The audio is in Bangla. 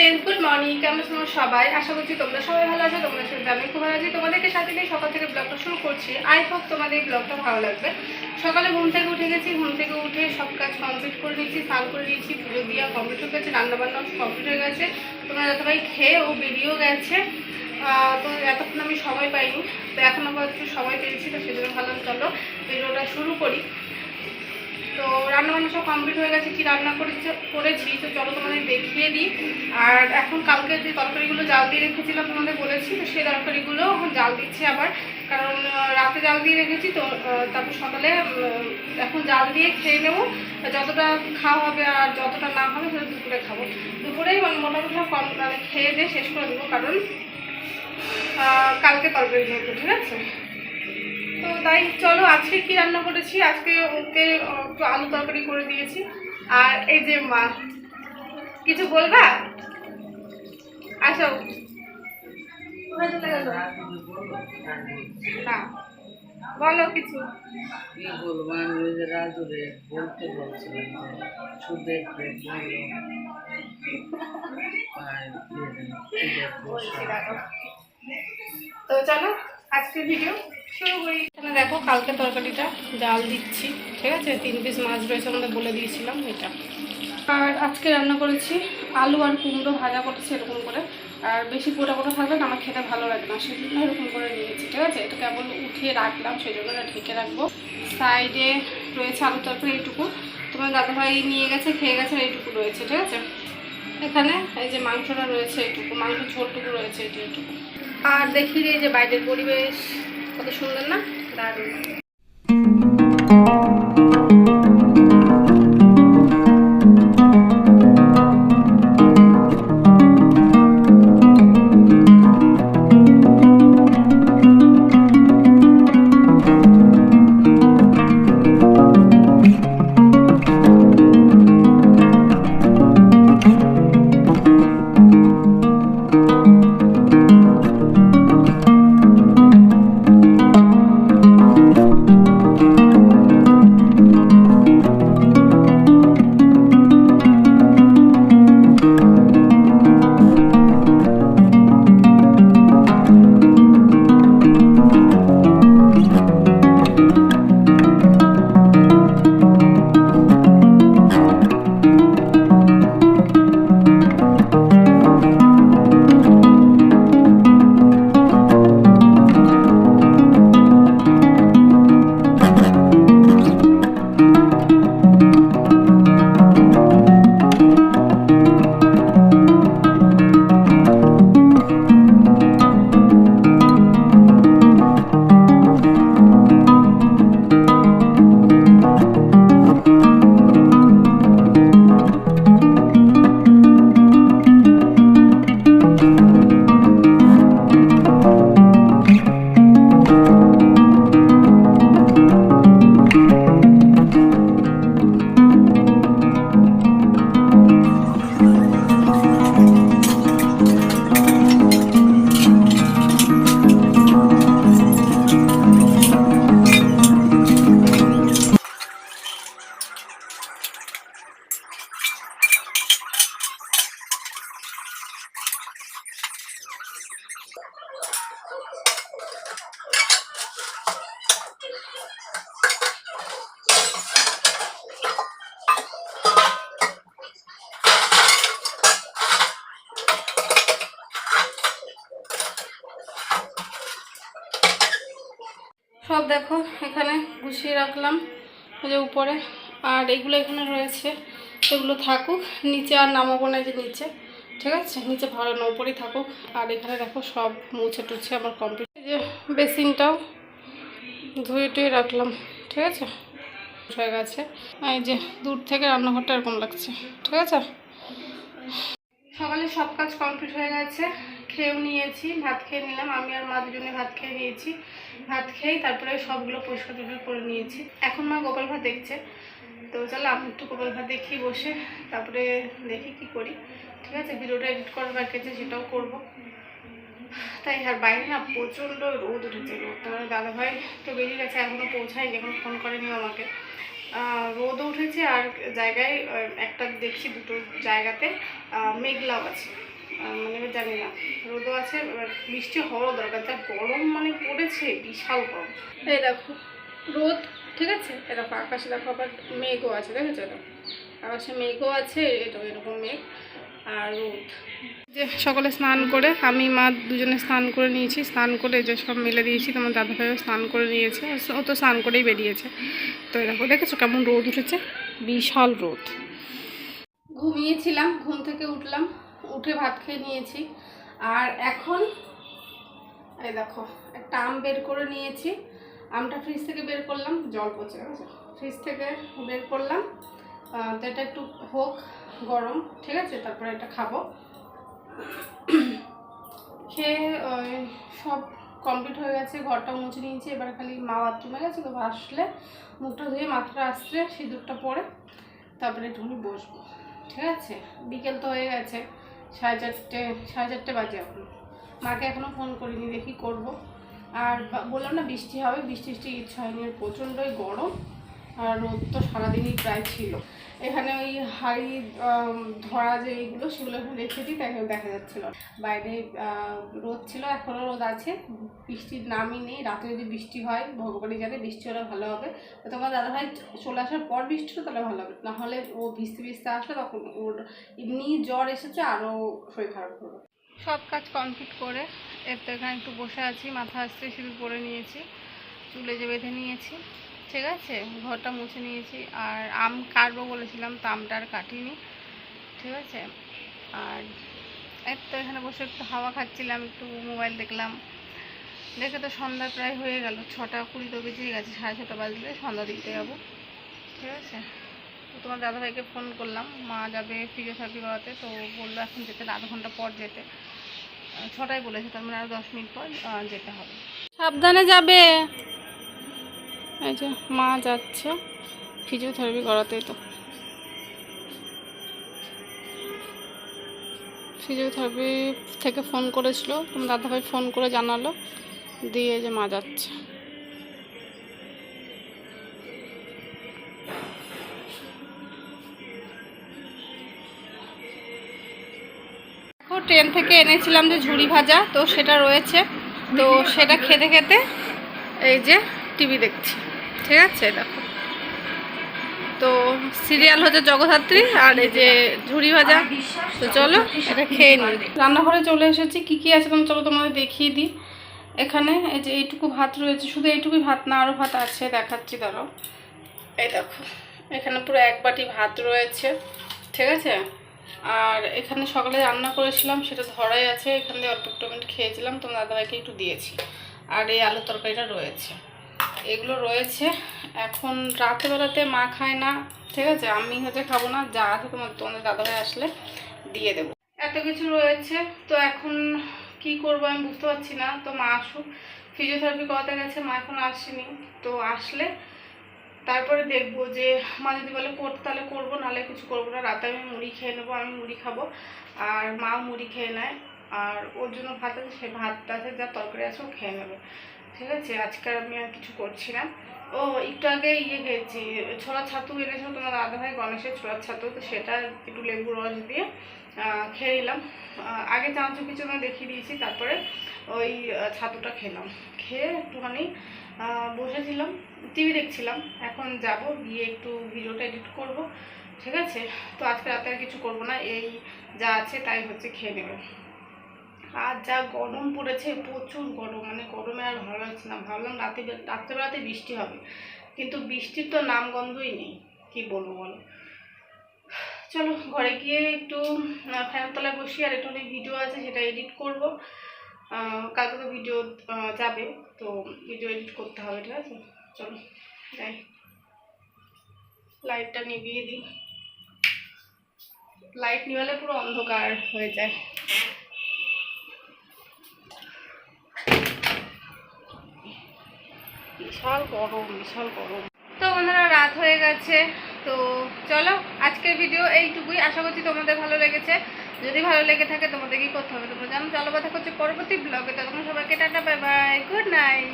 ফ্রেন্ডস গুড মর্নিং কেমন আছো সবাই? আশা করছি তোমরা সবাই ভালো আছো, তোমরা শুনতে আমি খুব ভালো আছি। তোমাদেরকে সাথে নিয়ে সকাল থেকে ব্লগটা শুরু করছি। আই হোপ তোমাদের এই ব্লগটা ভালো লাগবে। সকালে ঘুম থেকে উঠে গেছি, ঘুম থেকে উঠে সব কাজ কমপ্লিট করে নিয়েছি, স্নান করে নিয়েছি, পুজো দিয়া কমপ্লিট হয়ে গেছে রান্নাবান্নাও কমপ্লিট হয়ে গেছে। তোমরা যতটাই খেয়ে ও বেরিয়েও গেছে তো এতক্ষণ আমি সময় পাইনি। তো এখন আবার একটু সময় পেয়েছি, তো সেজন্য ভাবলাম চলো ভিডিওটা শুরু করি। তো রান্না বান্না সব কমপ্লিট হয়ে গেছে, কি রান্না করেছে তো চলো তোমাদের দেখিয়ে দিই। আর এখন কালকে যে তরকারিগুলো জাল দিয়ে রেখেছিলাম তোমাদের বলেছি, তো সেই তরকারিগুলো এখন জাল দিচ্ছি আবার। কারণ রাতে জাল দিয়ে রেখেছি, তো তারপর সকালে এখন জাল দিয়ে খেয়ে নেব। যতটা খাওয়া হবে আর যতটা না হবে, সেটা দুপুরে খাব। দুপুরেই মানে মোটামুটি কম মানে খেয়ে দিয়ে শেষ করে দেবো, কারণ কালকে তরকারি যেহেতু ঠিক আছে? তাই চলো আজকে কি রান্না করেছি? আজকে ওকে একটু আলু তরকারি করে দিয়েছি। আর এই যে মা কিছু বলবা? আসো? না বলো কিছু। কি বলব আমি ওই যে রাজুরে বলতে বলছিলাম সুদের পেট। তো চলো আজকের ভিডিও শুরু করি। দেখো, কালকে তরকারিটা জাল দিচ্ছি, ঠিক আছে? তিন পিস মাছ রয়েছে আমাদের বলে দিয়েছিলাম এটা। আর আজকে রান্না করেছি আলু আর কুমড়ো ভাজা করেছি এরকম করে। আর বেশি গোটা গোটা থাকবে না, আমার খেতে ভালো লাগে না সেই জন্য এরকম করে নিয়েছি, ঠিক আছে? এটা কেবল উঠিয়ে রাখলাম সেই জন্য এটা ঢেকে রাখব। সাইডে রয়েছে আলু তরকারি এইটুকু। তোমার দাদাভাই নিয়ে গেছে, খেয়ে গেছে, এইটুকু রয়েছে, ঠিক আছে? এখানে এই যে মাংসটা রয়েছে, এইটুকু। মাংস ঝোলটুকু রয়েছে এইটু এইটুকু। আর দেখি এই যে বাইরের পরিবেশ। কত সুন্দর না? দারুণ। সব দেখো, এখানে গুছিয়ে রাখলাম যে উপরে। আর এগুলো এখানে রয়েছে, এগুলো থাকুক, নিচে আর নামাবো না যে নিচে, ঠিক আছে? নিচে ভালো না উপরেই থাকুক। আর এখানে দেখো সব মুছে টুছে আমার কমপ্লিট যে বেসিনটাও ধুয়ে টুয়ে রাখলাম, ঠিক আছে? হয়ে গেছে। এই যে দূর থেকে রান্নাঘরটা এরকম লাগছে, ঠিক আছে? সকালে সব কাজ কমপ্লিট হয়ে গেছে। খেয়েও নিয়েছি, ভাত খেয়ে নিলাম। আমি আর মা দুজনে ভাত খেয়ে নিয়েছি। ভাত খেয়েই তারপরে সবগুলো পরিষ্কার টরিষ্কার করে নিয়েছি। এখন মা গোপাল ভাত দেখছে। তো চলো, আমি একটু গোপাল ভাত দেখি বসে, তারপরে দেখি কি করি। ঠিক আছে? ভিডিওটা এডিট করার বাকি আছে, সেটাও করব। তাই আর বাইরে না প্রচণ্ড রোদ উঠেছে। রোদটা মানে দাদাভাই তো বেরিয়ে গেছে এখনও পৌঁছায়নি, এখন ফোন করেনি আমাকে। রোদও উঠেছে আর জায়গায় একটা দেখছি দুটো জায়গাতে মেঘলাও আছে। মানে এবার জানি না। রোদও আছে, এবার বৃষ্টি হওয়ারও দরকার। যা গরম মানে পড়েছে, বিশাল গরম। এই দেখো, রোদ, ঠিক আছে? এরকম আকাশে দেখো আবার মেঘও আছে, দেখেছ তো? আকাশে মেঘও আছে, এটা এরকম মেঘ আর রোদ। যে সকালে স্নান করে, আমি, মা দুজনে স্নান করে নিয়েছি। স্নান করে যে সব মেলে দিয়েছি, তোমার দাদা ভাইও স্নান করে নিয়েছে, ও তো স্নান করেই বেরিয়েছে। তো এরকম দেখেছ কেমন রোদ উঠেছে? বিশাল রোদ। ঘুমিয়েছিলাম, ঘুম থেকে উঠলাম। উঠে ভাত খেয়ে নিয়েছি। আর এখন, এই দেখো, একটা আম বের করে নিয়েছি। আমটা ফ্রিজ থেকে বের করলাম, জল পচে গেছে। ফ্রিজ থেকে বের করলাম। তো এটা একটু হোক, গরম, ঠিক আছে? তারপরে এটা খাব। খেয়ে সব কমপ্লিট হয়ে গেছে, ঘরটা মুছে নিয়েছি। এবার খালি মা বাথরুমে গেছে, তো আসলে মুখটা ধুয়ে মাথাটা আসছে সিঁদুরটা পরে তারপরে একটুখানি বসবো, ঠিক আছে? বিকেল তো হয়ে গেছে। সাড়ে চারটে সাড়ে চারটে বাজে এখন। মাকে এখনও ফোন করিনি, দেখি করব। আর বললাম না বৃষ্টি হবে বৃষ্টি বৃষ্টি ইচ্ছা হয়নি প্রচণ্ডই গরম। রোদ তো সারাদিনই প্রায় ছিল। এখানে ওই হাড়ি ধরা যে এইগুলো, সেগুলো এখন রেখে দিই দেখা দেখা যাচ্ছিল বাইরে রোদ ছিল, এখনও রোদ আছে। বৃষ্টির নামই নেই। রাতে যদি বৃষ্টি হয়, ভগবানই জানে, বৃষ্টি হলে ভালো হবে। তোমার দাদাভাই চলে আসার পর বৃষ্টি হলে তাহলে ভালো হবে। নাহলে ও ভিজতে ভিজতে আসলে তখন ওর এমনি জ্বর এসেছে, আরও শরীর খারাপ করবে। সব কাজ কমপ্লিট করে, এর তো এখানে একটু বসে আছি, মাথা আসতে শুরু করে নিয়েছি, চুলে যে বেঁধে নিয়েছি। ঠিক আছে? ঘরটা মুছে নিয়েছি। আর আম কাটবো বলেছিলাম, তো আমটা আর কাটিনি। ঠিক আছে? আর এক তো এখানে বসে একটু হাওয়া খাচ্ছিলাম, একটু মোবাইল দেখলাম। দেখে তো সন্ধ্যা প্রায় হয়ে গেল। ছটা কুড়ি তো বেজে গেছে, সাড়ে ছটা বাজলে সন্ধ্যা দিতে যাব। ঠিক আছে? তো তোমার দাদাভাইকে ফোন করলাম। মা যাবে ফিজিওথেরাপি করাতে তো বলল এখন যেতে আধ ঘণ্টা পর যেতে। ছটায় বলেছে, তার মানে আরও দশ মিনিট পর যেতে হবে। সাবধানে যাবে। এই যে মা যাচ্ছে ফিজিওথেরাপি করাতে তো। ফিজিওথেরাপি থেকে ফোন করেছিল, তোমার দাদাভাই ফোন করে জানালো, দিয়ে যে মা যাচ্ছে। ট্রেন থেকে এনেছিলাম যে ঝুড়ি ভাজা, তো সেটা রয়েছে। তো সেটা খেতে খেতে এই যে টিভি দেখছি। ঠিক আছে দেখো। তো সিরিয়াল হচ্ছে জগদ্ধাত্রী আর এই যে ঝুড়ি ভাজা। তো চলো, এটা খেয়ে নিই। রান্নাঘরে চলে এসেছি। কি কি আছে তুমি চলো তোমাদের দেখিয়ে দিই। এখানে এই যে এইটুকু ভাত রয়েছে। শুধু এইটুকুই ভাত না, আরও ভাত আছে। দেখাচ্ছি ধরো এই দেখো, এখানে পুরো এক বাটি ভাত রয়েছে। ঠিক আছে? আর এখানে সকালে রান্না করেছিলাম, সেটা ধরাই আছে। এখান দিয়ে অল্প একটু খেয়েছিলাম। তোমার দাদাভাইকে একটু দিয়েছি। আর এই আলু তরকারিটা রয়েছে। এগুলো রয়েছে। এখন রাতেবেলাতে মা খায় না, ঠিক আছে? আমি হচ্ছে খাব না, যা আছে তোমার তোমাদের দাদাভাই আসলে দিয়ে দেবো। এত কিছু রয়েছে, তো এখন কি করব আমি বুঝতে পারছি না। তো মা আসুক ফিজিওথেরাপি করাতে গেছে, মা এখন আসেনি। তো আসলে তারপরে দেখব যে, মা যদি বলে করতে তাহলে করব, নাহলে কিছু করব না। রাতে আমি মুড়ি খেয়ে নেব, আমি মুড়ি খাব। আর মা মুড়ি খেয়ে নেয়। আর ওর জন্য ভাত আছে, সে ভাতটা আছে, যা তরকারি আছে, ও খেয়ে নেবে। ঠিক আছে, আজকে আমি আর কিছু করছি না। ও, একটু আগে ইয়ে গেছি, ছোলা ছাতু এনেছিল তোমার দাদা ভাই গণেশের ছোলার ছাতু, তো সেটা একটু লেবু রস দিয়ে খেয়ে নিলাম। আগে চামচু পিছনে দেখিয়ে দিয়েছি, তারপরে ওই ছাতুটা খেলাম। খেয়ে একটুখানি বসেছিলাম, টিভি দেখছিলাম। এখন যাব, গিয়ে একটু ভিডিওটা এডিট করব। ঠিক আছে? তো আজকে রাতে আর কিছু করব না, এই যা আছে তাই হচ্ছে খেয়ে নেবে। আর যা গরম পড়েছে, প্রচুর গরম মানে গরমে আর ভালো লাগছে না। ভাবলাম রাতে রাত্রেবেলাতে বৃষ্টি হবে, কিন্তু বৃষ্টির তো নামগন্ধই নেই, কি বলব বলো? চলো ঘরে গিয়ে একটু ফ্যানের তলায় বসি আর একটু অনেক ভিডিও আছে, সেটা এডিট করব। কালকে তো ভিডিও যাবে, তো ভিডিও এডিট করতে হবে, ঠিক আছে? চলো, যাই। লাইটটা নিভিয়ে দিই। লাইট নিভালে পুরো অন্ধকার হয়ে যায়। বিশাল গরম বিশাল গরম। তো বন্ধুরা, রাত হয়ে গেছে। তো চলো, আজকের ভিডিও এইটুকুই। আশা করছি তোমাদের ভালো লেগেছে। যদি ভালো লেগে থাকে, তোমাদের কি করতে হবে? তোমরা জানো। চলো, কথা করছে পরবর্তী ব্লগে তখন সবাইকে tata bye bye good night